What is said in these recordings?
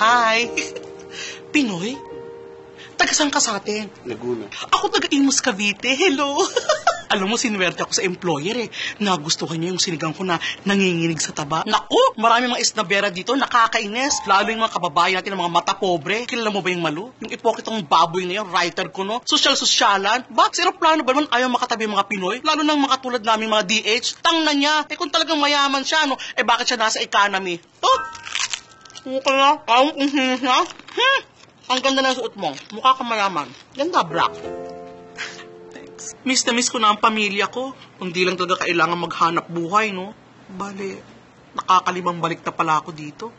Hi! Pinoy? Taga saan ka sa atin? Laguna. Ako taga Imus Cavite. Hello! Alam mo, sinuwerte ako sa employer eh. Nagustuhan niya yung sinigang ko na nanginginig sa taba. Naku! Marami mga isnabera dito, nakakainis. Lalo yung mga kababayan natin mga mata pobre. Kilala mo ba yung malu? Yung ipokitong baboy na yun, writer ko no? Sosyal-sosyalan. Ba, sa plano ba naman ayaw makatabi mga Pinoy? Lalo ng mga tulad namin mga DH. Tang na niya. Eh kung talagang mayaman siya, no? Eh bakit siya nasa economy? Oh! Mukha na. Ang mhm na. Hmm. Ang ganda ng suot mo. Mukha ka mayaman. Ganda, black. Thanks. Miss na miss ko na ang pamilya ko. Hindi lang talaga kailangan maghanap buhay, no? Bale, nakakalimang balik na pala ako dito.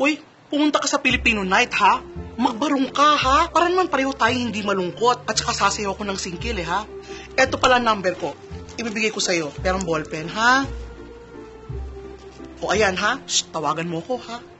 Uy, pumunta ka sa Filipino night, ha? Magbarong ka, ha? Para naman pareho tayo hindi malungkot. At saka sasayaw ko ng singkil, eh, ha? Eto pala number ko. Ibibigay ko sa'yo. Pero ballpen, ha? O ayan, ha? Shh, tawagan mo ko? Ha?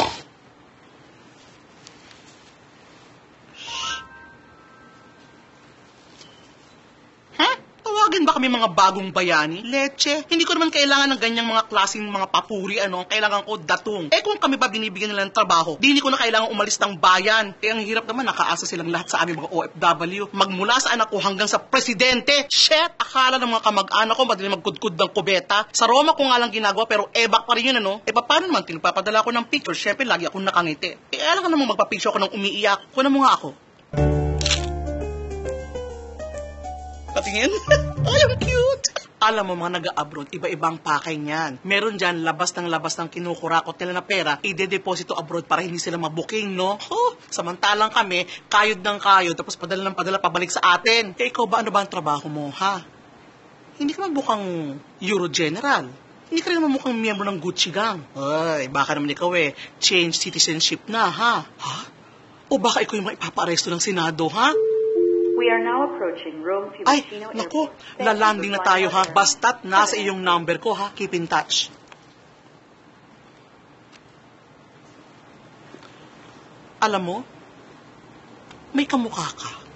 Tawagin ba kami mga bagong bayani? Leche? Hindi ko naman kailangan ng ganyang mga klaseng mga papuri, ano? Kailangan ko datong. Eh kung kami ba binibigyan nila ng trabaho, di hindi ko na kailangan umalis ng bayan. Eh ang hirap naman, nakaasa silang lahat sa aming mga OFW. Magmula sa anak ko hanggang sa presidente. Shit! Akala ng mga kamag-anak ko madali magkudkud ng kubeta. Sa Roma ko nga lang ginagawa, pero ebak pa rin yun, ano? Eh paano naman, tinapapadala ko ng picture, syempre lagi akong nakangiti. Eh alam ka namang magpa-picture ako ng umiiyak. Kunan mo nga ako. Patingin? Ay, ang cute! Alam mo, mga nag-abroad, iba-ibang pakay niyan. Meron dyan, labas ng labas ng kinukurakot nila na pera, ide-deposito abroad para hindi sila mabuking, no? Oh, samantalang kami, kayod ng kayod, tapos padala ng padala pabalik sa atin. Eh, ikaw ba, ano ba ang trabaho mo, ha? Hindi ka mamukhang Euro General. Hindi ka rin mamukhang miyembro ng Gucci Gang. Ay, baka naman ikaw eh, change citizenship na, ha? Ha? O baka ikaw yung maipaparesto ng Senado, ha? Ay, Fiumicino naku, Airport. Thank you lalanding for na tayo ha. Basta't nasa iyong number ko ha. Keep in touch. Alam mo, may kamukha ka.